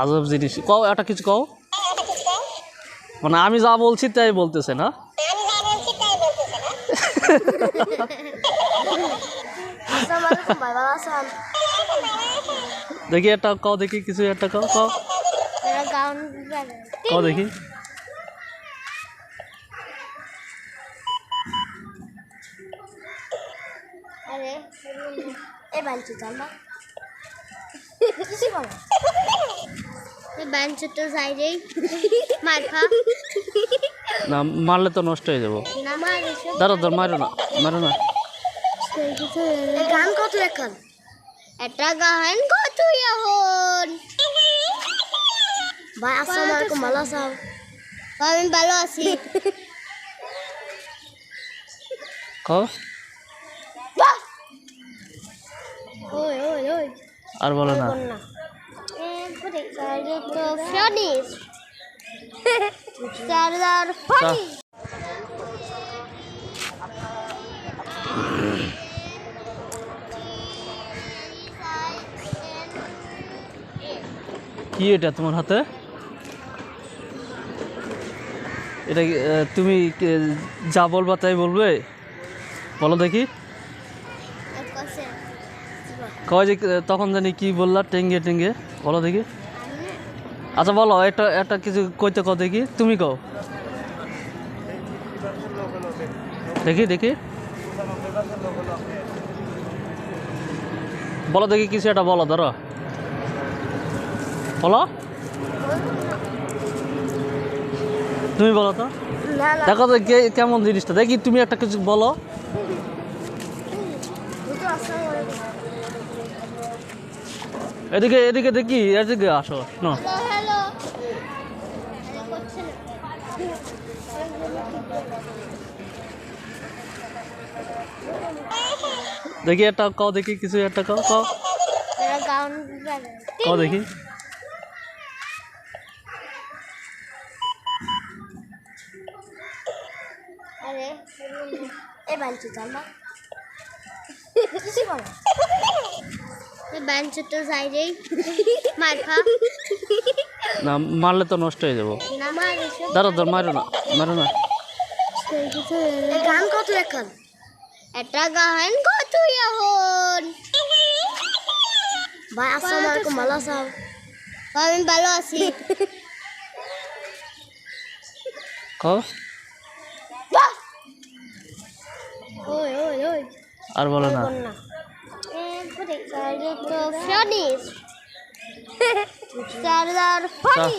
আজব জিনিস। কও একটা কিছু কও? মানে আমি যা বলছি তাই বলতেছে না? দেখি একটা কও দেখি কিছু একটা কও কও। দেখি। আরে এই বাঞ্চি চল না কিছু বলো এই বাঞ্চি তো সাইডেই মার খা। না মারলে তো নষ্ট হয়ে যাব। দাঁড়ো দাঁড়ো মারো না মারো না। গান কত এখন? একটা গান কত এখন? ভাই আসসালামু আলাইকুম ভালো আছেন আমি ভালো আছি? কও। আর বলো না। কি এটা তোমার হাতে? এটা তুমি যা বলবা তাই বলবে? বলো দেখি। কয় যে তখন জানি কি বললা টেঙ্গে টেঙ্গে। বলো দেখি। আচ্ছা বলো একটা একটা কিছু কইতে কও দেখি। তুমি কও। দেখি দেখি। বলো দেখি কিছু একটা বলো ধরো। বলো। তুমি বলো তো। দেখো তো কে- কেমন জিনিসটা। দেখি তুমি একটা কিছু বলো। এদিকে এদিকে দেখি এদিকে আসো না হ্যালো দেখি একটা কও দেখি কিছু একটা কও কও। কও দেখি। আরে এই বাঞ্চি চল না কিছু বলো এই বাঞ্চি তো সাইডেই মার খা না মারলে তো নষ্ট হয়ে যাব। না দাঁড়ো দাঁড়ো মারো না মারো না। গান কত এখন? একটা গান কত এখন? ভাই আসসালামু আলাইকুম ভালো আছেন আমি ভালো আছি। কও? আর বলো না। না তো ফিনিশ চার্জার ফানি